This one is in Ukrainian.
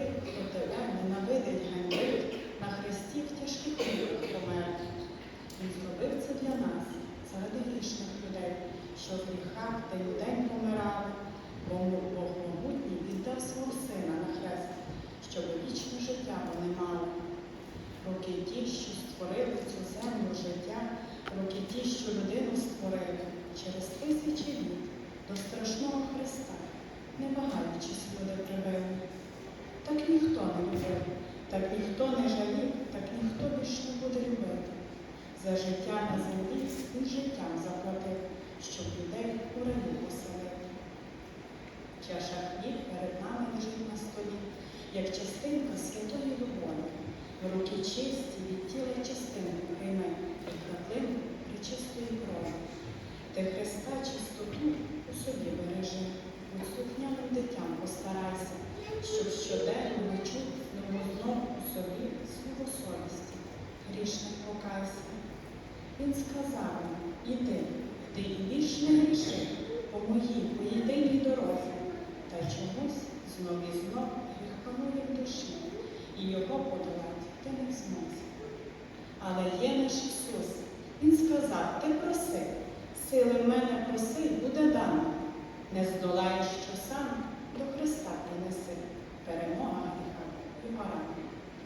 ти, хто тебе ненавидить, ганьбить, на хресті в тяжких мірах помер. Він зробив це для нас, заради грішних людей, що в гріхах та й день помирали, бо Бог могутній віддав свого сина на хрест, щоб вічне життя вони мали. Роки ті, що створили цю землю життя, роки ті, що людину створили через тисячі літ до страшного Христа, не багаючись люди прибили. Так ніхто не любив, так ніхто не жалів, так ніхто більш не буде любити. За життя на землі він життям заплатив, щоб людей у раю поселити. Чаша хліб перед нами лежить на столі, як частинка святої любові. Руки чисті від тіла частинку прийме і краплину причистої крові. Ти Христа чистоту у собі бережи, будь слухняним дитям постарайся, щоб щоденно чув ньому собі свого совісті. Грішник покайся. Він сказав йому, іди, ти і більш не гріши по моїй, по єдиній дорозі. Та чомусь знов і знов гріх панує в душі, і його подолати ти не змозі. Але є наш Ісус. Він сказав, ти проси, сили в мене проси, буде дано. Не здолаєш, що сам до Христа принеси.